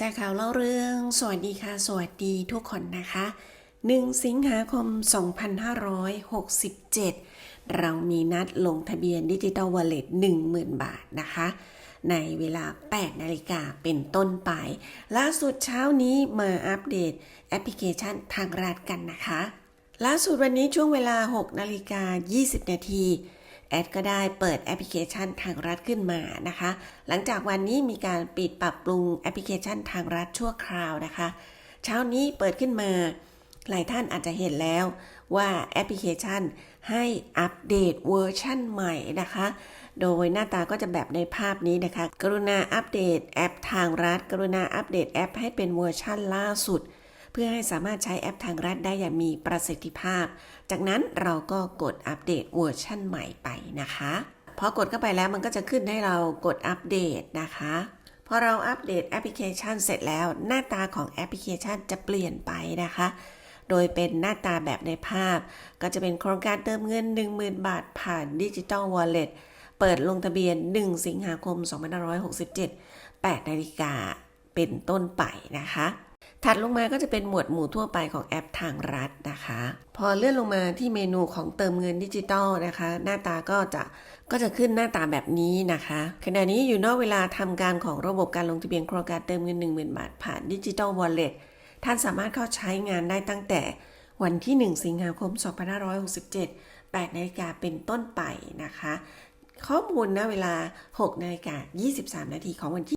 แชร์ข่าวเล่าเรื่อง สวัสดีค่ะ สวัสดีทุกคนนะคะ 1 สิงหาคม 2567 เรามีนัดลงทะเบียนดิจิตอลวอลเล็ต10,000 บาทนะคะ ในเวลา 8 นาฬิกาเป็นต้นไป ล่าสุดเช้านี้มาอัปเดตแอปพลิเคชันทางรัฐกันนะคะ ล่าสุดวันนี้ช่วงเวลา 6 นาฬิกา 20 นาที แอดก็ได้เปิดแอปพลิเคชันทางรัฐขึ้นมานะคะ หลังจากวันนี้มีการปิดปรับปรุงแอปพลิเคชันทางรัฐชั่วคราวนะคะ เช้านี้เปิดขึ้นมา หลายท่านอาจจะเห็นแล้วว่าแอปพลิเคชันให้อัปเดตเวอร์ชั่นใหม่นะคะ โดยหน้าตาก็จะแบบในภาพนี้นะคะ กรุณาอัปเดตแอปทางรัฐ กรุณาอัปเดตแอปให้เป็นเวอร์ชั่นล่าสุด พื่อให้สามารถใช้แอปทางรัฐได้อย่างมีประสิทธิภาพ จากนั้นเราก็กดอัปเดตเวอร์ชั่นใหม่ไปนะคะพอกดเข้าไปแล้วมันก็จะขึ้นให้เรากดอัปเดตนะคะพอเราอัปเดตแอปพลิเคชันเสร็จแล้ว หน้าตาของแอปพลิเคชันจะเปลี่ยนไปนะคะ โดยเป็นหน้าตาแบบในภาพ ก็จะเป็นโครงการเติมเงิน 10,000 บาทผ่านดิจิ t a ลวอลเล็ตเปิดลงทะเบียน 1 สิงหาคม 2567 8นาฬิกาเป็นต้นไปนะคะ ถัดลงมาก็จะเป็นหมวดหมู่ทั่วไปของแอปทางรัฐนะคะ พอเลื่อนลงมาที่เมนูของเติมเงินดิจิตอลนะคะ หน้าตาก็จะก็จะขึ้นหน้าตาแบบนี้นะคะ ขณะนี้อยู่นอกเวลาทำการของระบบการลงทะเบียนโครงการเติมเงิน 10,000 บาทผ่านดิจิตอลวอลเล็ตท่านสามารถเข้าใช้งานได้ตั้งแต่วันที่ 1 สิงหาคม 2567 8นาฬิกาเป็นต้นไปนะคะ ข้อมูลณเวลา6นาฬิกา23 นาทีของวันที่